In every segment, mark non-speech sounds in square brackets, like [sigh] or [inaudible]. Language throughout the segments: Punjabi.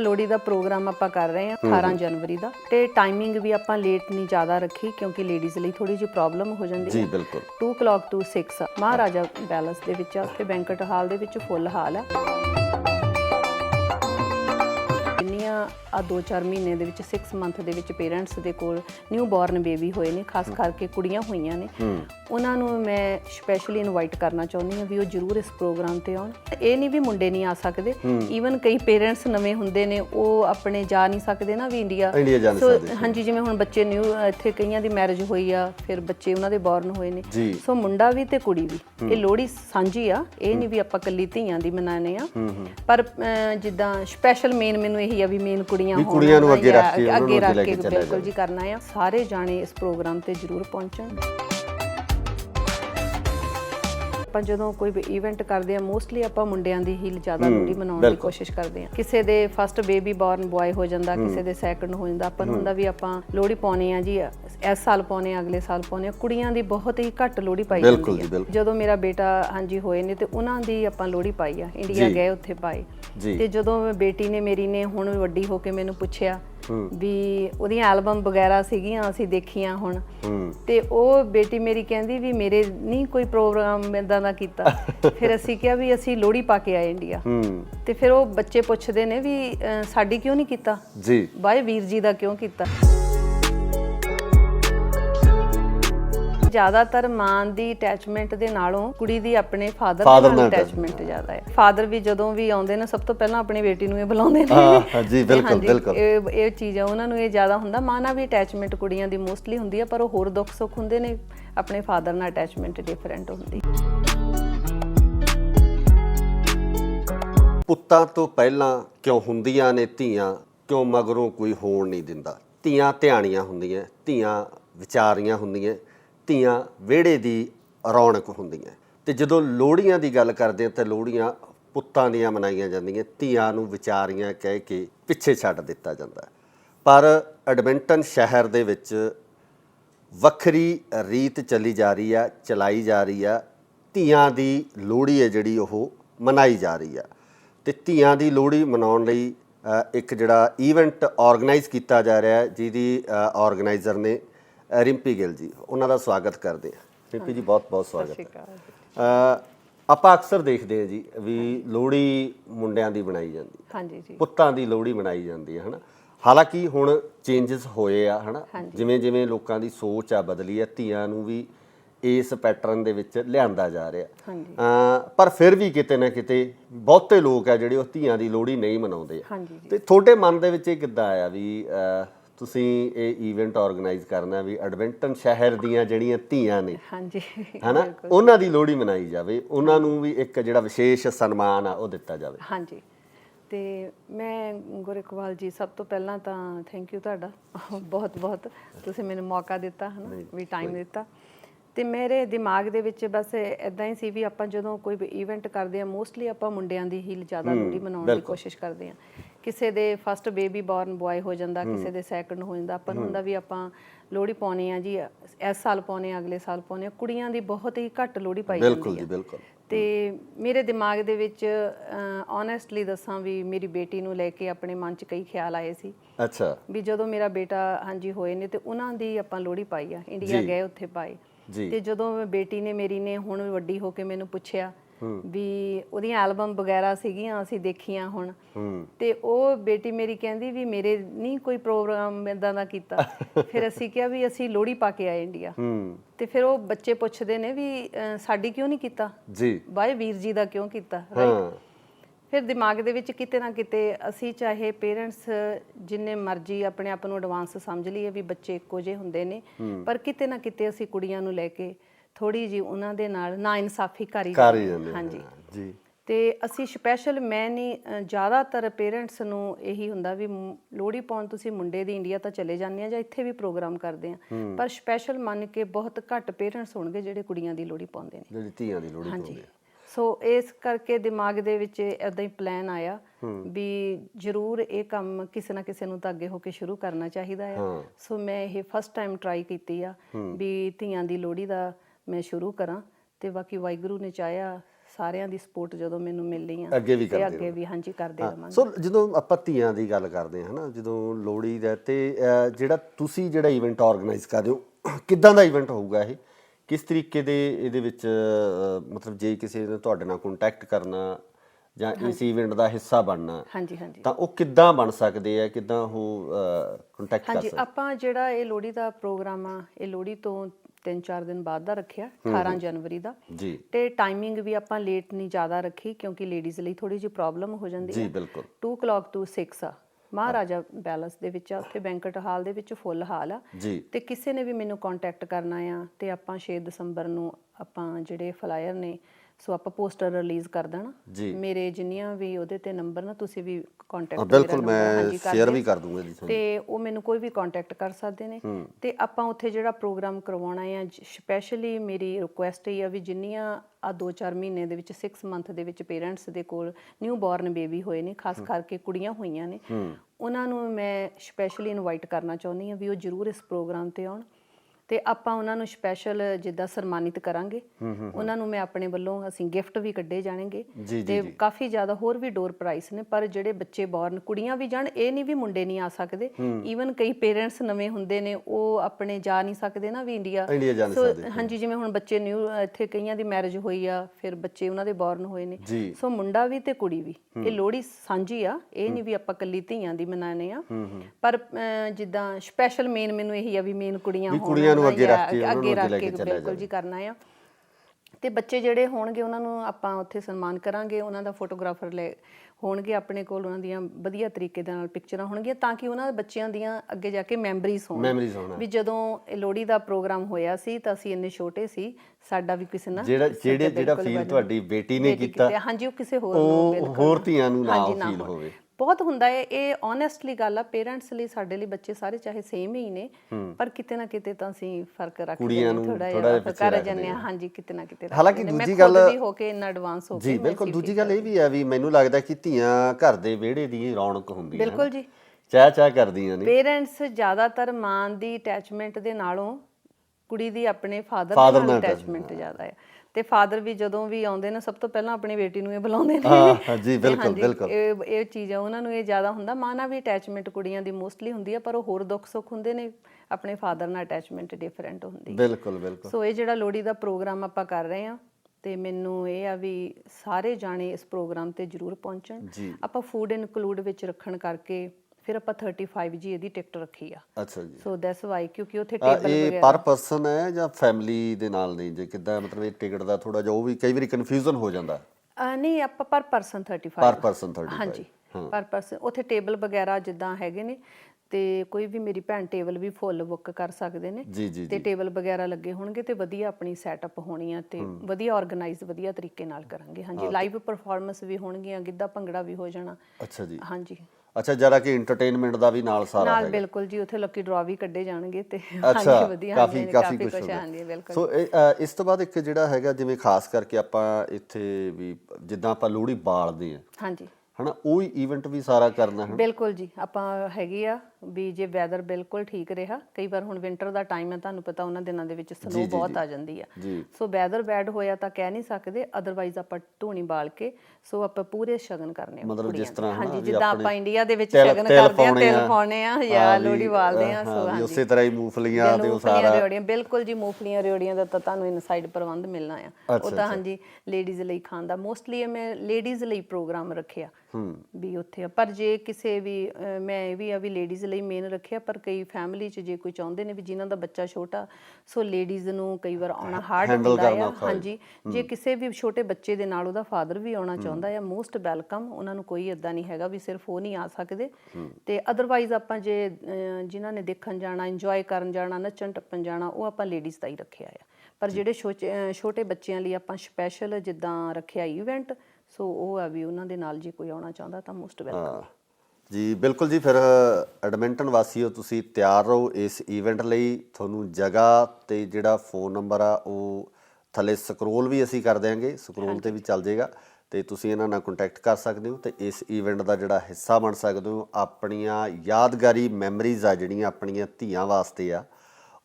ਲੋਹੜੀ ਦਾ ਪ੍ਰੋਗਰਾਮ ਆਪਾਂ ਕਰ ਰਹੇ ਹਾਂ 18 ਜਨਵਰੀ ਦਾ। ਤੇ ਟਾਈਮਿੰਗ ਵੀ ਆਪਾਂ ਲੇਟ ਨਹੀਂ ਜ਼ਿਆਦਾ ਰੱਖੀ ਕਿਉਂਕਿ ਲੇਡੀਜ਼ ਲਈ ਥੋੜੀ ਜਿਹੀ ਪ੍ਰੋਬਲਮ ਹੋ ਜਾਂਦੀ ਜੀ ਹੈ ਬਿਲਕੁਲ। 2 ਕਲੌਕ ਟੂ 6 ਮਹਾਰਾਜਾ ਪੈਲਸ ਦੇ ਵਿੱਚ ਆ ਉੱਥੇ ਬੈਂਕਟ ਹਾਲ ਦੇ ਵਿੱਚ ਫੁੱਲ ਹਾਲ ਆ। ਆ 2-4 ਮਹੀਨੇ ਦੇ ਵਿੱਚ 6 ਮੰਥ ਦੇ ਵਿੱਚ ਪੇਰੈਂਟਸ ਦੇ ਕੋਲ ਨਿਊ ਬੋਰਨ ਬੇਬੀ ਹੋਏ ਨੇ ਖਾਸ ਕਰਕੇ ਕੁੜੀਆਂ ਹੋਈਆਂ ਨੇ। ਉਹਨਾਂ ਨੂੰ ਮੈਂ ਸਪੈਸ਼ਲੀ ਇਨਵਾਈਟ ਕਰਨਾ ਚਾਹੁੰਦੀ ਹਾਂ ਵੀ ਉਹ ਜ਼ਰੂਰ ਇਸ ਪ੍ਰੋਗਰਾਮ ਤੇ ਆਉਣ। ਇਹ ਨਹੀਂ ਵੀ ਮੁੰਡੇ ਨਹੀਂ ਆ ਸਕਦੇ। ਈਵਨ ਕਈ ਪੇਰੈਂਟਸ ਨਵੇਂ ਹੁੰਦੇ ਨੇ ਉਹ ਆਪਣੇ ਜਾ ਨਹੀਂ ਸਕਦੇ ਨਾ ਵੀ ਇੰਡੀਆ ਸੋ ਹਾਂਜੀ ਜਿਵੇਂ ਹੁਣ ਬੱਚੇ ਨਿਊ ਇੱਥੇ ਕਈਆਂ ਦੀ ਮੈਰਿਜ ਹੋਈ ਆ ਫਿਰ ਬੱਚੇ ਉਹਨਾਂ ਦੇ ਬੋਰਨ ਹੋਏ ਨੇ। ਸੋ ਮੁੰਡਾ ਵੀ ਤੇ ਕੁੜੀ ਵੀ। ਇਹ ਲੋਹੜੀ ਸਾਂਝੀ ਆ। ਇਹ ਨਹੀਂ ਵੀ ਆਪਾਂ ਕੱਲੀ ਧੀਆਂ ਦੀ ਮਨਾਣੇ ਆ ਪਰ ਜਿੱਦਾਂ ਸਪੈਸ਼ਲ ਮੇਨ ਮੈਨੂੰ ਇਹੀ ਆ ਵੀ ਮੇਨ ਕੁੜੀਆਂ ਵੀ ਹੋਣ ਕੁੜੀਆਂ ਨੂੰ ਅੱਗੇ ਰੱਖ ਕੇ ਉਹਨਾਂ ਨੂੰ ਲੈ ਕੇ ਚੱਲਿਆ ਬਿਲਕੁਲ ਜੀ ਕਰਨਾ ਆ। ਸਾਰੇ ਜਾਣੇ ਇਸ ਪ੍ਰੋਗਰਾਮ ਤੇ ਜ਼ਰੂਰ ਪਹੁੰਚਣ। ਆਪਾਂ ਜਦੋਂ ਕੋਈ ਵੀ ਇਵੈਂਟ ਕਰਦੇ ਆ ਮੋਸਟਲੀ ਆਪਾਂ ਮੁੰਡਿਆਂ ਦੀ ਹੀ ਜ਼ਿਆਦਾ ਲੋਹੜੀ ਮਨਾਉਣ ਦੀ। ਕੋਸ਼ਿਸ਼ ਕਰਦੇ ਆ। ਕਿਸੇ ਦੇ ਫਸਟ ਬੇਬੀ ਬੋਰਨ ਬॉय ਹੋ ਜਾਂਦਾ ਕਿਸੇ ਦੇ ਸੈਕੰਡ ਹੋ ਜਾਂਦਾ ਆਪਾਂ ਨੂੰ ਹੁੰਦਾ ਵੀ ਆਪਾਂ ਲੋਹੜੀ ਪਾਉਣੀ ਆ ਜੀ ਇਸ ਸਾਲ ਪਾਉਣੇ ਆ ਅਗਲੇ ਸਾਲ ਪਾਉਣੇ ਆ। ਕੁੜੀਆਂ ਦੀ ਬਹੁਤ ਹੀ ਘੱਟ ਲੋਹੜੀ ਪਾਈ ਜਾਂਦੀ ਬਿਲਕੁਲ। ਜਦੋਂ ਮੇਰਾ ਬੇਟਾ ਹਾਂਜੀ ਹੋਏ ਨੇ ਤੇ ਉਹਨਾਂ ਦੀ ਆਪਾਂ ਲੋਹੜੀ ਪਾਈ ਆ। ਇੰਡੀਆ। ਗਏ ਉੱਥੇ ਪਾਈ ਤੇ ਜਦੋਂ ਬੇਟੀ ਨੇ ਮੇਰੀ ਨੇ ਹੁਣ ਵੱਡੀ ਹੋ ਕੇ ਮੈਨੂੰ ਪੁੱਛਿਆ ਵੀ ਉਹਦੀਆਂ ਐਲਬਮ ਵਗੈਰਾ ਸੀਗੀਆਂ ਅਸੀਂ ਦੇਖੀਆਂ ਹੁਣ। ਤੇ ਉਹ ਬੇਟੀ ਮੇਰੀ ਕਹਿੰਦੀ ਵੀ ਮੇਰੇ ਨਹੀਂ ਕੋਈ ਪ੍ਰੋਗਰਾਮ ਇਦਾਂ ਦਾ ਕੀਤਾ। [laughs] ਫਿਰ ਅਸੀਂ ਕਿਹਾ ਵੀ ਅਸੀਂ ਲੋਹੜੀ ਪਾ ਕੇ ਆਏ ਇੰਡੀਆ। ਤੇ ਫਿਰ ਉਹ ਬੱਚੇ ਪੁੱਛਦੇ ਨੇ ਵੀ ਸਾਡੀ ਕਿਉਂ ਨਹੀਂ ਕੀਤਾ? ਜੀ। ਬਾਏ ਵੀਰ ਜੀ ਦਾ ਕਿਉਂ ਕੀਤਾ? ਜ਼ਿਆਦਾਤਰ ਮਾਂ ਦੀ ਅਟੈਚਮੈਂਟ ਦੇ ਨਾਲੋਂ ਕੁੜੀ ਦੀ ਆਪਣੇ ਫਾਦਰ Father ਨਾਲ ਨਾਲ ਅਟੈਚਮੈਂਟ ਜ਼ਿਆਦਾ ਹੈ। ਫਾਦਰ ਵੀ ਜਦੋਂ ਵੀ ਆਉਂਦੇ ਨੇ ਸਭ ਤੋਂ ਪਹਿਲਾਂ ਆਪਣੀ ਬੇਟੀ ਨੂੰ ਇਹ ਬੁਲਾਉਂਦੇ ਨੇ। ਹਾਂ, ਹਾਂ, ਜੀ, ਬਿਲਕੁਲ, ਹਾਂਜੀ, ਬਿਲਕੁਲ। ਇਹ ਇਹ ਚੀਜ਼ ਆ ਉਹਨਾਂ ਨੂੰ ਇਹ ਜ਼ਿਆਦਾ ਹੁੰਦਾ। ਮਾਂ ਨਾਲ ਵੀ ਅਟੈਚਮੈਂਟ ਕੁੜੀਆਂ ਦੀ ਮੋਸਟਲੀ ਹੁੰਦੀ ਆ ਪਰ ਉਹ ਹੋਰ ਦੁੱਖ ਸੁੱਖ ਹੁੰਦੇ ਨੇ ਆਪਣੇ ਫਾਦਰ ਨਾਲ ਅਟੈਚਮੈਂਟ ਡਿਫਰੈਂਟ ਹੁੰਦੀ। ਪੁੱਤਾਂ ਤੋਂ ਪਹਿਲਾਂ ਕਿਉਂ ਹੁੰਦੀਆਂ ਨੇ ਧੀਆਂ? ਕਿਉਂ ਮਗਰੋਂ ਕੋਈ ਹੋਣ ਨਹੀਂ ਦਿੰਦਾ? ਧੀਆਂ ਧਿਆਣੀਆਂ ਹੁੰਦੀਆਂ ਧੀਆਂ ਵਿਚਾਰੀਆਂ ਹੁੰਦੀਆਂ। ਧੀਆਂ ਵਿਹੜੇ ਦੀ ਰੌਣਕ ਹੁੰਦੀਆਂ। ਤੇ ਜਦੋਂ ਲੋਹੜੀਆਂ ਦੀ ਗੱਲ ਕਰਦੇ ਹਾਂ, ਤਾਂ ਲੋਹੜੀਆਂ ਪੁੱਤਾਂ ਦੀਆਂ ਮਨਾਈਆਂ ਜਾਂਦੀਆਂ। ਧੀਆਂ ਨੂੰ ਵਿਚਾਰੀਆਂ ਕਹਿ ਕੇ ਪਿੱਛੇ ਛੱਡ ਦਿੱਤਾ ਜਾਂਦਾ। ਪਰ ਐਡਮਿੰਟਨ ਸ਼ਹਿਰ ਦੇ ਵਿੱਚ ਵੱਖਰੀ ਰੀਤ ਚੱਲੀ ਜਾ ਰਹੀ ਆ, ਚਲਾਈ ਜਾ ਰਹੀ ਆ। ਧੀਆਂ ਦੀ ਲੋਹੜੀ ਹੈ ਜਿਹੜੀ ਉਹ ਮਨਾਈ ਜਾ ਰਹੀ ਆ। ਤੇ ਧੀਆਂ ਦੀ ਲੋਹੜੀ ਮਨਾਉਣ ਲਈ ਇੱਕ ਜਿਹੜਾ ਇਵੈਂਟ ਆਰਗੇਨਾਈਜ਼ ਕੀਤਾ ਜਾ ਰਿਹਾ ਜਿਹਦੀ ਆਰਗੇਨਾਈਜ਼ਰ ਨੇ ਰਿੰਪੀ ਗਿੱਲ ਜੀ ਉਹਨਾਂ ਦਾ ਸਵਾਗਤ ਕਰਦੇ ਆ ਰਿੰਪੀ ਜੀ ਬਹੁਤ ਬਹੁਤ ਸਵਾਗਤ ਹੈ। ਆਪਾਂ ਅਕਸਰ ਦੇਖਦੇ ਹਾਂ ਜੀ ਵੀ ਲੋਹੜੀ ਮੁੰਡਿਆਂ ਦੀ ਬਣਾਈ ਜਾਂਦੀ ਹੈ। ਹਾਂਜੀ ਜੀ। ਪੁੱਤਾਂ ਦੀ ਲੋਹੜੀ ਮਨਾਈ ਜਾਂਦੀ ਹੈ ਹਨਾ? ਹਾਲਾਂਕਿ ਹੁਣ ਚੇਂਜਸ ਹੋਏ ਆ ਹਨਾ? ਜਿਵੇਂ ਜਿਵੇਂ ਲੋਕਾਂ ਦੀ ਸੋਚ ਆ ਬਦਲੀ ਆ ਧੀਆਂ ਨੂੰ ਵੀ ਇਸ ਪੈਟਰਨ ਦੇ ਵਿੱਚ ਲਿਆਂਦਾ ਜਾ ਰਿਹਾ। ਹਾਂਜੀ। ਪਰ ਫਿਰ ਵੀ ਕਿਤੇ ਨਾ ਕਿਤੇ ਬਹੁਤੇ ਲੋਕ ਆ ਜਿਹੜੇ ਉਹ ਧੀਆਂ ਦੀ ਲੋਹੜੀ ਨਹੀਂ ਮਨਾਉਂਦੇ ਤੇ ਤੁਹਾਡੇ ਮਨ ਦੇ ਵਿੱਚ ਇਹ ਕਿੱਦਾਂ ਆਇਆ ਵੀ ਤੁਸੀਂ ਇਹ ਇਵੈਂਟ ਆਰਗੇਨਾਈਜ਼ ਕਰਨਾ ਵੀ ਐਡਵੈਂਟਨ ਸ਼ਹਿਰ ਦੀਆਂ ਜਿਹੜੀਆਂ ਧੀਆਂ ਨੇ ਹਾਂਜੀ ਹਨਾ? ਉਹਨਾਂ ਦੀ ਲੋਹੜੀ ਮਨਾਈ ਜਾਵੇ ਉਹਨਾਂ ਨੂੰ ਵੀ ਇੱਕ ਜਿਹੜਾ ਵਿਸ਼ੇਸ਼ ਸਨਮਾਨ ਆ ਉਹ ਦਿੱਤਾ ਜਾਵੇ। ਹਾਂਜੀ। ਤੇ ਮੈਂ ਗੁਰਕਵਾਲ ਜੀ ਸਭ ਤੋਂ ਪਹਿਲਾਂ ਤਾਂ ਥੈਂਕ ਯੂ ਤੁਹਾਡਾ। ਬਹੁਤ ਬਹੁਤ ਤੁਸੀਂ ਮੈਨੂੰ ਮੌਕਾ ਦਿੱਤਾ ਹਨਾ? ਵੀ ਟਾਈਮ ਦਿੱਤਾ। ਤੇ ਮੇਰੇ ਦਿਮਾਗ ਦੇ ਵਿੱਚ ਬਸ ਇਦਾਂ ਹੀ ਸੀ ਵੀ ਆਪਾਂ ਜਦੋਂ ਕੋਈ ਵੀ ਇਵੈਂਟ ਕਰਦੇ ਆ ਮੋਸਟਲੀ ਆਪਾਂ ਮੁੰਡਿਆਂ ਦੀ ਹੀ ਜ਼ਿਆਦਾ ਲੋਹੜੀ ਮਨਾਉਣ ਦੀ ਕੋਸ਼ਿਸ਼ ਕਰਦੇ ਆ ਕਿਸੇ ਦੇ ਫਸਟ ਬੇਬੀ ਬੋਰਨ ਬॉय ਹੋ ਜਾਂਦਾ ਕਿਸੇ ਦੇ ਸੈਕੰਡ ਹੋ ਜਾਂਦਾ ਆਪਾਂ ਨੂੰ ਹੁੰਦਾ ਵੀ ਆਪਾਂ ਲੋਹੜੀ ਪਾਉਣੀ ਆ ਜੀ ਇਸ ਸਾਲ ਪਾਉਣੇ ਆ ਅਗਲੇ ਸਾਲ ਪਾਉਣੇ ਆ। ਕੁੜੀਆਂ ਦੀ ਬਹੁਤ ਹੀ ਘੱਟ ਲੋਹੜੀ ਪਾਈ ਜਾਂਦੀ ਬਿਲਕੁਲ ਆ। ਜੀ ਬਿਲਕੁਲ। ਤੇ ਮੇਰੇ ਦਿਮਾਗ ਦੇ ਵਿੱਚ ਓਨੈਸਟਲੀ ਦੱਸਾਂ ਵੀ ਮੇਰੀ ਬੇਟੀ ਨੂੰ ਲੈ ਕੇ ਆਪਣੇ ਮਨ 'ਚ ਕਈ ਖਿਆਲ ਆਏ ਸੀ। ਅੱਛਾ। ਵੀ ਜਦੋਂ ਮੇਰਾ ਬੇਟਾ ਹਾਂਜੀ ਹੋਏ ਨੇ ਤੇ ਉਹਨਾਂ ਦੀ ਆਪਾਂ ਲੋਹੜੀ ਪਾਈ ਆ। ਇੰਡੀਆ। ਗਏ ਉੱਥੇ ਪਾਈ ਤੇ ਜਦੋਂ ਬੇਟੀ ਨੇ ਮੇਰੀ ਨੇ ਹੁਣ ਵੱਡੀ ਹੋ ਕੇ ਮੈਨੂੰ ਪੁੱਛਿਆ ਵੀ ਉਹਦੀਆਂ ਐਲਬਮ ਵਗੈਰਾ ਸੀਗੀਆਂ ਅਸੀਂ ਦੇਖੀਆਂ ਹੁਣ। ਤੇ ਉਹ ਬੇਟੀ ਮੇਰੀ ਕਹਿੰਦੀ ਵੀ ਮੇਰੇ ਨਹੀਂ ਕੋਈ ਪ੍ਰੋਗਰਾਮ ਇਦਾਂ ਦਾ ਕੀਤਾ। [laughs] ਫਿਰ ਅਸੀਂ ਕਿਹਾ ਵੀ ਅਸੀਂ ਲੋਹੜੀ ਪਾ ਕੇ ਆਏ ਇੰਡੀਆ। ਤੇ ਫਿਰ ਉਹ ਬੱਚੇ ਪੁੱਛਦੇ ਨੇ ਵੀ ਸਾਡੀ ਕਿਉਂ ਨਹੀਂ ਕੀਤਾ? ਜੀ। ਬਾਏ ਵੀਰ ਜੀ ਦਾ ਕਿਉਂ ਕੀਤਾ? ਫਿਰ ਦਿਮਾਗ ਦੇ ਵਿੱਚ ਕਿਤੇ ਨਾ ਕਿਤੇ ਅਸੀਂ ਚਾਹੇ ਪੇਰੈਂਟਸ ਜਿੰਨੇ ਮਰਜ਼ੀ ਆਪਣੇ ਆਪ ਨੂੰ ਐਡਵਾਂਸ ਸਮਝ ਲਈਏ ਵੀ ਬੱਚੇ ਇੱਕੋ ਜਿਹੇ ਹੁੰਦੇ ਨੇ ਪਰ ਕਿਤੇ ਨਾ ਕਿਤੇ ਅਸੀਂ ਕੁੜੀਆਂ ਨੂੰ ਲੈ ਕੇ ਥੋੜੀ ਜੀ ਉਹਨਾਂ ਦੇ ਨਾਲ ਨਾ ਇਨਸਾਫੀ ਕਰੀ ਜਾਂਦੇ। ਹਾਂਜੀ। ਜੀ। ਤੇ ਅਸੀਂ ਸਪੈਸ਼ਲ ਮੈਂ ਨਹੀਂ ਜ਼ਿਆਦਾਤਰ ਪੇਰੈਂਟਸ ਨੂੰ ਇਹੀ ਹੁੰਦਾ ਵੀ ਲੋਹੜੀ ਪਾਉਣ ਤੁਸੀਂ ਮੁੰਡੇ ਦੀ ਇੰਡੀਆ ਤਾਂ ਚਲੇ ਜਾਂਦੇ ਆ ਜਾਂ ਇੱਥੇ ਵੀ ਪ੍ਰੋਗਰਾਮ ਕਰਦੇ ਆ। ਪਰ ਸਪੈਸ਼ਲ ਮੰਨ ਕੇ ਬਹੁਤ ਘੱਟ ਪੇਰੈਂਟਸ ਹੋਣਗੇ ਜਿਹੜੇ ਕੁੜੀਆਂ ਦੀ ਲੋਹੜੀ ਪਾਉਂਦੇ ਨੇ। ਜਿਹੜੀ ਧੀਆਂ ਦੀ ਹਾਂਜੀ। ਪਾਉਂਦੇ ਆ। ਸੋ ਇਸ ਕਰਕੇ ਦਿਮਾਗ ਦੇ ਵਿੱਚ ਇਦਾਂ ਹੀ ਪਲਾਨ ਆਇਆ ਵੀ ਜ਼ਰੂਰ ਇਹ ਕੰਮ ਕਿਸੇ ਨਾ ਕਿਸੇ ਨੂੰ ਤਾਂ ਅੱਗੇ ਹੋ ਕੇ ਸ਼ੁਰੂ ਕਰਨਾ ਚਾਹੀਦਾ ਆ। ਹਾਂ। ਸੋ ਮੈਂ ਇਹ ਫਸਟ ਟਾਈਮ ਟਰਾਈ ਕੀਤੀ ਆ ਵੀ ਧੀਆਂ ਦੀ ਲੋਹੜੀ ਦਾ ਮੈਂ ਸ਼ੁਰੂ ਕਰਾਂ ਤੇ ਬਾਕੀ ਵਾਹਿਗੁਰੂ ਨੇ ਚਾਹਿਆ ਸਾਰਿਆਂ ਦੀ ਸਪੋਰਟ ਜਦੋਂ ਮੈਨੂੰ ਮਿਲਣੀ ਆ ਅੱਗੇ ਵੀ ਕਰਦੇ ਅੱਗੇ ਵੀ ਹਾਂਜੀ ਕਰਦੇ ਰਵਾਂਗੇ। ਸੋ ਜਦੋਂ ਆਪਾਂ ਧੀਆਂ ਦੀ ਗੱਲ ਕਰਦੇ ਹਾਂ ਹਨਾ ਜਦੋਂ ਲੋਹੜੀ ਦਾ ਤੇ ਜਿਹੜਾ ਤੁਸੀਂ ਜਿਹੜਾ ਇਵੈਂਟ ਆਰਗੇਨਾਈਜ਼ ਕਰ ਰਹੇ ਹੋ ਕਿੱਦਾਂ ਦਾ ਇਵੈਂਟ ਹੋਊਗਾ ਇਹ? ਕਿਸ ਤਰੀਕੇ ਦੇ ਇਹਦੇ ਵਿੱਚ ਮਤਲਬ ਜੇ ਕਿਸੇ ਨੇ ਤੁਹਾਡੇ ਨਾਲ ਕੰਟੈਕਟ ਕਰਨਾ ਜਾਂ ਇਸ ਇਵੈਂਟ ਦਾ ਹਿੱਸਾ ਬਣਨਾ ਹਾਂਜੀ ਹਾਂਜੀ। ਤਾਂ ਉਹ ਕਿੱਦਾਂ ਬਣ ਸਕਦੇ ਆ? ਕਿੱਦਾਂ ਉਹ ਕੰਟੈਕਟ ਕਰ ਹਾਂਜੀ ਸਕਦੇ? ਆਪਾਂ ਜਿਹੜਾ ਇਹ ਲੋਹੜੀ ਦਾ ਪ੍ਰੋਗਰਾਮ ਆ ਇਹ ਲੋਹੜੀ ਤੋਂ 3-4 ਦਿਨ ਬਾਅਦ ਦਾ ਰੱਖਿਆ 18 ਜਨਵਰੀ ਦਾ। ਜੀ। ਤੇ ਟਾਈਮਿੰਗ ਵੀ ਆਪਾਂ ਲੇਟ ਨਹੀਂ ਜ਼ਿਆਦਾ ਰੱਖੀ ਕਿਉਂਕਿ ਲੇਡੀਜ਼ ਲਈ ਥੋੜੀ ਜਿਹੀ ਪ੍ਰੋਬਲਮ ਹੋ ਜਾਂਦੀ ਜੀ ਹੈ ਬਿਲਕੁਲ। 2 ਕਲੌਕ ਤੋਂ 6 ਆ। ਮਹਾਰਾਜਾ ਪੈਲਸ ਦੇ ਵਿੱਚ ਆ ਉੱਥੇ ਬੈਂਕਟ ਹਾਲ ਦੇ ਵਿੱਚ ਫੁੱਲ ਹਾਲ ਆ। ਜੀ। ਤੇ ਕਿਸੇ ਨੇ ਵੀ ਮੈਨੂੰ ਕੰਟੈਕਟ ਕਰਨਾ ਆ ਤੇ ਆਪਾਂ 6 ਦਸੰਬਰ ਨੂੰ ਆਪਾਂ ਜਿਹੜੇ ਫਲਾਇਰ ਨੇ ਸੋ ਆਪਾਂ ਪੋਸਟਰ ਰਿਲੀਜ਼ ਕਰ ਦੇਣਾ। ਮੇਰੇ ਜਿੰਨੀਆਂ ਵੀ ਉਹਦੇ ਤੇ ਨੰਬਰ ਨਾ ਤੁਸੀਂ ਵੀ ਹਾਂ, ਕੰਟੈਕਟ ਬਿਲਕੁਲ ਮੈਂ ਸ਼ੇਅਰ ਵੀ ਕਰ ਦੂੰਗਾ ਜੀ ਤੁਹਾਨੂੰ। ਤੇ ਉਹ ਮੈਨੂੰ ਕੋਈ ਵੀ ਕੰਟੈਕਟ ਕਰ ਸਕਦੇ ਨੇ। ਤੇ ਆਪਾਂ ਉੱਥੇ ਜਿਹੜਾ ਪ੍ਰੋਗਰਾਮ ਕਰਵਾਉਣਾ ਹੈ ਸਪੈਸ਼ਲੀ ਮੇਰੀ ਰਿਕੁਐਸਟ ਆ ਵੀ ਜਿੰਨੀਆਂ ਆ 2-4 ਮਹੀਨੇ ਦੇ ਵਿੱਚ 6 ਮੰਥ ਦੇ ਵਿੱਚ ਪੇਰੈਂਟਸ ਦੇ ਕੋਲ ਨਿਊ ਬੋਰਨ ਬੇਬੀ ਹੋਏ ਨੇ ਖਾਸ ਕਰਕੇ ਕੁੜੀਆਂ ਹੋਈਆਂ ਨੇ। ਉਹਨਾਂ ਨੂੰ ਮੈਂ ਸਪੈਸ਼ਲੀ ਇਨਵਾਈਟ ਕਰਨਾ ਚਾਹੁੰਦੀ ਹਾਂ ਵੀ ਉਹ ਜ਼ਰੂਰ ਇਸ ਪ੍ਰੋਗਰਾਮ ਤੇ ਆਉਣ। ਤੇ ਆਪਾਂ ਉਹਨਾਂ ਨੂੰ ਸਪੈਸ਼ਲ ਜਿੱਦਾਂ ਸਨਮਾਨਿਤ ਕਰਾਂਗੇ। ਉਹਨਾਂ ਨੂੰ ਮੈਂ ਆਪਣੇ ਵੱਲੋਂ ਅਸੀਂ ਗਿਫਟ ਵੀ ਕੱਢੇ ਜਾਣਗੇ। ਤੇ ਕਾਫੀ ਜ਼ਿਆਦਾ ਹੋਰ ਵੀ ਡੋਰ ਪ੍ਰਾਈਸ ਨੇ ਪਰ ਜਿਹੜੇ ਬੱਚੇ ਬੌਰਨ ਕੁੜੀਆਂ ਵੀ ਜਾਣ ਇਹ ਨਹੀਂ ਵੀ ਮੁੰਡੇ ਨਹੀਂ ਆ ਸਕਦੇ। ਈਵਨ ਕਈ ਪੇਰੈਂਟਸ ਨਵੇਂ ਹੁੰਦੇ ਨੇ ਉਹ ਆਪਣੇ ਜਾ ਨਹੀਂ ਸਕਦੇ ਨਾ ਵੀ ਇੰਡੀਆ ਸੋ ਹਾਂਜੀ ਜਿਵੇਂ ਹੁਣ ਬੱਚੇ ਨਿਊ ਇੱਥੇ ਕਈਆਂ ਦੀ ਮੈਰਿਜ ਹੋਈ ਆ ਫਿਰ ਬੱਚੇ ਉਹਨਾਂ ਦੇ ਬੌਰਨ ਹੋਏ ਨੇ। ਸੋ ਮੁੰਡਾ ਵੀ ਤੇ ਕੁੜੀ ਵੀ। ਇਹ ਲੋਹੜੀ ਸਾਂਝੀ ਆ ਇਹ ਨਹੀਂ ਵੀ ਆਪਾਂ ਕੱਲੀ ਧੀਆਂ ਦੀ ਮਨਾਣੇ ਆ। ਪਰ ਜਿੱਦਾਂ ਸਪੈਸ਼ਲ ਮੇਨ ਮੈਨੂੰ ਇਹੀ ਆ ਵੀ ਮੇਨ ਕੁੜੀਆਂ ਹੋਣ ਨੂੰ ਨਾ ਅੱਗੇ ਰੱਖ ਕੇ ਉਹਨਾਂ ਨੂੰ ਅੱਗੇ ਲੈ ਕੇ ਚੱਲਿਆ ਬਿਲਕੁਲ ਜੀ ਕਰਨਾ ਆ। ਤੇ ਬੱਚੇ ਜਿਹੜੇ ਹੋਣਗੇ ਉਹਨਾਂ ਨੂੰ ਆਪਾਂ ਉੱਥੇ ਸਨਮਾਨ ਕਰਾਂਗੇ ਉਹਨਾਂ ਦਾ ਫੋਟੋਗ੍ਰਾਫਰ ਲੈ ਹੋਣਗੇ ਆਪਣੇ ਕੋਲ ਉਹਨਾਂ ਦੀਆਂ ਵਧੀਆ ਤਰੀਕੇ ਦੇ ਨਾਲ ਪਿਕਚਰਾਂ ਹੋਣਗੀਆਂ ਤਾਂ ਕਿ ਉਹਨਾਂ ਦੇ ਬੱਚਿਆਂ ਦੀਆਂ ਅੱਗੇ ਜਾ ਕੇ ਮੈਮਰੀਜ਼ ਹੋਣ। ਮੈਮਰੀਜ਼ ਹੋਣਾ। ਵੀ ਜਦੋਂ ਇਹ ਲੋਹੜੀ ਦਾ ਪ੍ਰੋਗਰਾਮ ਹੋਇਆ ਸੀ ਤਾਂ ਅਸੀਂ ਇੰਨੇ ਛੋਟੇ ਸੀ ਸਾਡਾ ਵੀ ਕਿਸੇ ਨਾਲ ਜਿਹੜਾ ਜਿਹੜੇ ਫੀਲ। ਤੁਹਾਡੀ ਬੇਟੀ ਨੇ ਕੀਤਾ ਹਾਂਜੀ ਉਹ ਕਿਸੇ ਹੋਰ ਨੂੰ ਬਿਲਕੁਲ। ਹੋਰ ਧੀਆਂ ਨੂੰ ਨਾ ਨਾ ਫੀਲ। ਹੋਵੇ। ਬਹੁਤ ਹੁੰਦਾ ਹੈ ਇਹ ਓਨੈਸਟਲੀ ਗੱਲ ਆ ਪੇਰੈਂਟਸ ਲਈ ਸਾਡੇ ਲਈ ਬੱਚੇ ਸਾਰੇ ਚਾਹੇ ਸੇਮ ਹੀ ਨੇ ਪਰ ਕਿਤੇ ਨਾ ਕਿਤੇ ਤਾਂ ਅਸੀਂ ਫ਼ਰਕ ਰੱਖਦੇ ਨੂੰ ਥੋੜਾ ਜਿਹਾ ਕਰ ਹਾਂ ਹਾਂ। ਹਾਂਜੀ ਕਿਤੇ ਨਾ ਕਿਤੇ ਹਾਲਾਂਕਿ। ਦੂਜੀ ਗੱਲ- ਵੀ ਹੋ ਕੇ ਇਨ ਐਡਵਾਂਸ ਹੋ ਕੇ ਜੀ ਬਿਲਕੁਲ ਦੂਜੀ ਗੱਲ ਇਹ ਵੀ ਹੈ ਵੀ ਮੈਨੂੰ ਲੱਗਦਾ ਕਿ ਧੀਆਂ ਘਰ ਦੇ ਵਿਹੜੇ ਦੀ ਰੌਣਕ ਹੁੰਦੀ ਹੈ ਬਿਲਕੁਲ ਜੀ। ਚਾਹ ਚਾਹ ਕਰਦੀਆਂ ਨੇ। ਪੇਰੈਂਟਸ ਜ਼ਿਆਦਾਤਰ ਮਾਂ ਦੀ ਅਟੈਚਮੈਂਟ ਦੇ ਨਾਲੋਂ ਕੁੜੀ ਦੀ ਆਪਣੇ ਫਾਦਰ ਨਾਲ ਅਟੈਚਮੈਂਟ ਜ਼ਿਆਦਾ ਹੈ। ਤੇ ਫਾਦਰ ਵੀ ਜਦੋਂ ਵੀ ਆਉਂਦੇ ਨੇ ਸਭ ਤੋਂ ਪਹਿਲਾਂ ਆਪਣੀ ਬੇਟੀ ਨੂੰ ਇਹ ਬੁਲਾਉਂਦੇ ਨੇ। ਹਾਂ, ਜੀ, ਬਿਲਕੁਲ, ਬਿਲਕੁਲ। ਇਹ ਇਹ ਚੀਜ਼ ਆ ਉਹਨਾਂ ਨੂੰ ਇਹ ਜ਼ਿਆਦਾ ਹੁੰਦਾ ਮਾਂ ਨਾਲ ਵੀ ਅਟੈਚਮੈਂਟ ਕੁੜੀਆਂ ਦੀ ਮੋਸਟਲੀ ਹੁੰਦੀ ਹੈ ਪਰ ਉਹ ਹੋਰ ਦੁੱਖ ਸੁੱਖ ਹੁੰਦੇ ਨੇ ਆਪਣੇ ਫਾਦਰ ਨਾਲ ਅਟੈਚਮੈਂਟ ਡਿਫਰੈਂਟ ਹੁੰਦੀ ਬਿਲਕੁਲ ਬਿਲਕੁਲ। ਸੋ ਇਹ ਜਿਹੜਾ ਲੋਹੜੀ ਦਾ ਪ੍ਰੋਗਰਾਮ ਆਪਾਂ ਕਰ ਰਹੇ ਹਾਂ ਤੇ ਮੈਨੂੰ ਇਹ ਆ ਵੀ ਸਾਰੇ ਜਾਣੇ ਇਸ ਪ੍ਰੋਗਰਾਮ ਤੇ ਜਰੂਰ ਪਹੁੰਚਣ। ਆਪਾਂ ਫੂਡ ਇਨਕਲੂਡ ਵਿੱਚ ਰੱਖਣ ਕਰਕੇ ਫਿਰ ਆਪਾਂ 35 ਜੀ ਇਹਦੀ ਟਿਕਟ ਰੱਖੀ ਆ। ਅੱਛਾ ਜੀ। ਸੋ ਦੈਟਸ ਵਾਈ ਕਿਉਂਕਿ ਉੱਥੇ ਟੇਬਲ ਇਹ ਵਗੈਰਾ ਪਰ ਪਰਸਨ ਹੈ ਜਾਂ ਫੈਮਿਲੀ ਦੇ ਨਾਲ ਨਹੀਂ? ਜੇ ਕਿੱਦਾਂ ਮਤਲਬ ਇਹ ਟਿਕਟ ਦਾ ਥੋੜਾ ਜਿਹਾ ਉਹ ਵੀ ਕਈ ਵਾਰੀ ਕਨਫਿਊਜ਼ਨ ਹੋ ਜਾਂਦਾ। ਅਹ ਨਹੀਂ ਆਪਾਂ ਪਰ ਪਰਸਨ 35 ਪਰ ਪਰਸਨ 35 ਹਾਂਜੀ। ਪਰ ਪਰਸਨ ਉੱਥੇ ਟੇਬਲ ਵਗੈਰਾ ਜਿੱਦਾਂ ਹੈਗੇ ਨੇ ਤੇ ਕੋਈ ਵੀ ਮੇਰੀ ਭੈਣ ਟੇਬਲ ਵੀ ਫੁੱਲ ਬੁੱਕ ਕਰ ਸਕਦੇ ਨੇ ਜੀ ਜੀ ਤੇ ਟੇਬਲ ਵਗੈਰਾ ਲੱਗੇ ਹੋਣਗੇ ਤੇ ਵਧੀਆ ਆਪਣੀ ਸੈਟਅਪ ਹੋਣੀ ਆ ਤੇ ਵਧੀਆ ਆਰਗੇਨਾਈਜ਼ ਵਧੀਆ ਤਰੀਕੇ ਨਾਲ ਕਰਾਂਗੇ। ਹਾਂਜੀ ਲਾਈਵ ਪਰਫਾਰਮੈਂਸ ਵੀ ਹੋਣਗੀਆਂ ਗਿੱਧਾ ਭੰਗੜਾ ਵੀ ਹੋ ਜਾਣਾ। ਅੱਛਾ ਜੀ। ਹਾਂਜੀ। ਅੱਛਾ ਜਰਾ ਕਿ ਐਂਟਰਟੇਨਮੈਂਟ ਦਾ ਵੀ ਨਾਲ ਸਾਰਾ ਨਾਲ ਬਿਲਕੁਲ ਜੀ ਉੱਥੇ ਲੱਕੀ ਡਰਾ ਵੀ ਕੱਢੇ ਜਾਣਗੇ ਤੇ ਅੱਛਾ ਕਾਫੀ ਕਾਫੀ ਕੁਝ ਹਾਂਜੀ ਬਿਲਕੁਲ। ਸੋ ਇਸ ਤੋਂ ਬਾਅਦ ਇੱਕ ਜਿਹੜਾ ਹੈਗਾ ਜਿਵੇਂ ਖਾਸ ਕਰਕੇ ਆਪਾਂ ਇੱਥੇ ਵੀ ਜਿੱਦਾਂ ਆਪਾਂ ਲੋਹੜੀ ਬਾਲਦੇ ਆ ਹਾਂਜੀ। ਹਨਾ ਉਹ ਹੀ ਇਵੈਂਟ ਵੀ ਸਾਰਾ ਕਰਨਾ ਹੈ ਬਿਲਕੁਲ ਜੀ ਆਪਾਂ ਹੈਗੀ ਆ ਵੀ ਜੇ ਵੈਦਰ ਬਿਲਕੁਲ ਠੀਕ ਰਿਹਾ ਕਈ ਵਾਰ ਹੁਣ ਵਿంటర్ ਦਾ ਟਾਈਮ ਹੈ ਤੁਹਾਨੂੰ ਪਤਾ ਉਹਨਾਂ ਦਿਨਾਂ ਦੇ ਵਿੱਚ ਸਨੋ ਬਹੁਤ ਆ ਜਾਂਦੀ ਆ। ਸੋ ਵੈਦਰ ਬੈਡ ਹੋਇਆ ਤਾਂ ਕਹਿ ਨਹੀਂ ਸਕਦੇ ਅਦਰਵਾਈਜ਼ ਆਪਾਂ ਧੂਣੀ ਬਾਲ ਕੇ ਸੋ ਆਪਾਂ ਪੂਰੇ ਸ਼ਗਨ ਕਰਨੇ ਮਤਲਬ ਜਿਸ ਤਰ੍ਹਾਂ ਹਾਂਜੀ ਜਿੱਦਾਂ ਆਪਾਂ ਇੰਡੀਆ ਦੇ ਵਿੱਚ ਸ਼ਗਨ ਕਰਦੇ ਆ ਤਿਲ। ਪਾਉਣੇ ਆ। ਜਾਂ ਵੀ, ਲੋਹੜੀ ਬਾਲਦੇ ਆ ਸੋ ਹਾਂਜੀ। ਉਸੇ ਤਰ੍ਹਾਂ ਹੀ ਮੂੰਗਫਲੀਆਂ ਤੇ ਉਹ ਸਾਰਾ ਰਿਓੜੀਆਂ ਬਿਲਕੁਲ ਜੀ ਮੂੰਗਫਲੀਆਂ ਰਿਓੜੀਆਂ ਦਾ ਤਾਂ ਤੁਹਾਨੂੰ ਇਨਸਾਈਡ ਪ੍ਰਬੰਧ ਮਿਲਣਾ ਆ। ਉਹ ਤਾਂ ਹਾਂਜੀ ਲੇਡੀਜ਼ ਲਈ ਖਾਣ ਦਾ ਮੋਸਟਲੀ ਮੈਂ ਲੇਡੀਜ਼ ਲਈ ਪ੍ਰੋਗਰਾਮ ਰੱਖਿਆ ਹੂੰ। ਵੀ ਉੱਥੇ ਆ। ਪਰ ਜੇ ਕਿਸੇ ਵੀ ਅਹ, ਮੈਂ ਇਹ ਵੀ ਆ ਵੀ ਲੇਡੀਜ਼ ਲਈ ਮੇਨ ਰੱਖਿਆ ਪਰ ਕਈ ਫੈਮਿਲੀ 'ਚ ਜੇ ਕੋਈ ਚਾਹੁੰਦੇ ਨੇ ਵੀ ਜਿਨ੍ਹਾਂ ਦਾ ਬੱਚਾ ਛੋਟਾ ਸੋ ਲੇਡੀਜ਼ ਨੂੰ ਕਈ ਵਾਰ ਆਉਣਾ ਹਾਰਡ Handle ਹੁੰਦਾ ਕਰਨਾ ਆ ਔਖਾ ਹੈ। ਹਾਂਜੀ ਜੇ ਕਿਸੇ ਵੀ ਛੋਟੇ ਬੱਚੇ ਦੇ ਨਾਲ ਉਹਦਾ ਫਾਦਰ ਵੀ ਆਉਣਾ ਚਾਹੁੰਦਾ ਆ ਮੋਸਟ ਵੈਲਕਮ ਉਹਨਾਂ ਨੂੰ ਕੋਈ ਇਦਾਂ ਨਹੀਂ ਹੈਗਾ ਵੀ ਸਿਰਫ ਉਹ ਨਹੀਂ ਆ ਸਕਦੇ। ਤੇ ਅਦਰਵਾਈਜ਼ ਆਪਾਂ ਜੇ ਅਹ, ਜਿਨ੍ਹਾਂ ਨੇ ਦੇਖਣ ਜਾਣਾ ਇੰਜੋਏ ਕਰਨ ਜਾਣਾ ਨੱਚਣ ਟੱਪਣ ਜਾਣਾ ਉਹ ਆਪਾਂ ਲੇਡੀਜ਼ ਦਾ ਹੀ ਰੱਖਿਆ ਆ। ਪਰ ਜਿਹੜੇ ਛੋਟੇ ਬੱਚਿਆਂ ਲਈ ਆਪਾਂ ਸਪੈਸ਼ਲ ਜਿੱਦਾਂ ਰੱਖਿਆ ਇਵੈਂਟ ਸੋ ਉਹ ਆ ਵੀ ਉਹਨਾਂ ਦੇ ਨਾਲ ਜੇ ਕੋਈ ਆਉਣਾ ਚਾਹੁੰਦਾ ਤਾਂ ਮੋਸਟ ਵੈਲਕਮ ਹਾਂ ਜੀ ਬਿਲਕੁਲ ਜੀ ਫਿਰ ਐਡਮਿੰਟਨ ਵਾਸੀਓ ਤੁਸੀਂ ਤਿਆਰ ਰਹੋ ਇਸ ਇਵੈਂਟ ਲਈ। ਤੁਹਾਨੂੰ ਜਗ੍ਹਾ ਤੇ ਜਿਹੜਾ ਫੋਨ ਨੰਬਰ ਆ ਉਹ ਥੱਲੇ ਸਕਰੋਲ ਵੀ ਅਸੀਂ ਕਰ ਦਿਆਂਗੇ ਸਕਰੋਲ ਤੇ ਵੀ ਚੱਲ ਜਾਏਗਾ ਤੇ ਤੁਸੀਂ ਇਹਨਾਂ ਨਾਲ ਕੰਟੈਕਟ ਕਰ ਸਕਦੇ ਹੋ ਤੇ ਇਸ ਇਵੈਂਟ ਦਾ ਜਿਹੜਾ ਹਿੱਸਾ ਬਣ ਸਕਦੇ ਹੋ। ਆਪਣੀਆਂ ਯਾਦਗਾਰੀ ਮੈਮਰੀਜ਼ ਆ ਜਿਹੜੀਆਂ ਆਪਣੀਆਂ ਧੀਆਂ ਵਾਸਤੇ ਆ।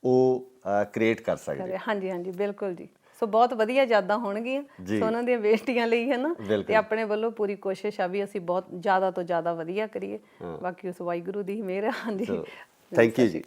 ਉਹ ਕ੍ਰੀਏਟ ਕਰ ਸਕਦੇ। ਹੋ। ਹਾਂਜੀ ਹਾਂਜੀ ਬਿਲਕੁਲ ਜੀ। ਸੋ ਬਹੁਤ ਵਧੀਆ ਯਾਦਾਂ ਹੋਣਗੀਆਂ। ਸੋ ਉਹਨਾਂ ਦੀਆਂ ਬੇਟੀਆਂ ਲਈ ਹੈ ਨਾ। ਤੇ ਆਪਣੇ ਵੱਲੋਂ ਪੂਰੀ ਕੋਸ਼ਿਸ਼ ਆ ਵੀ ਅਸੀਂ ਬਹੁਤ ਜ਼ਿਆਦਾ ਤੋਂ ਜ਼ਿਆਦਾ ਵਧੀਆ ਕਰੀਏ। ਬਾਕੀ ਉਸ ਵਾਹਿਗੁਰੂ ਦੀ ਮਿਹਰ ਆ। ਹਾਂਜੀ। ਥੈਂਕ ਯੂ ਜੀ।